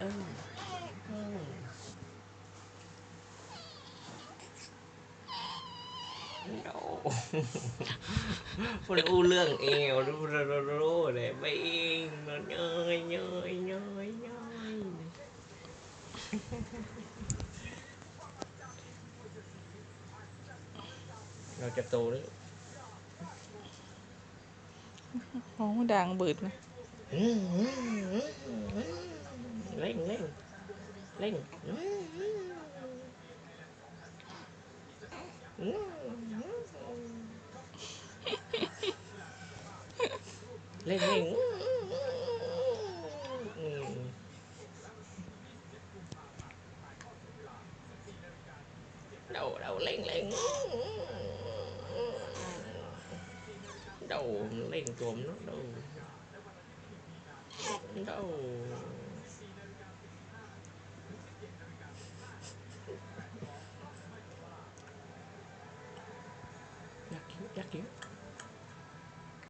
เออเออมันอู้เรื่องเอวรู้รู้รู้เลยไปเองเยยเยยเยยเยยเราจะโตหรือของดังบืดนะ lên. Lên lên. Đầu đầu lên lên. Đầu lên chuồng nó đầu. Đầu. 别给。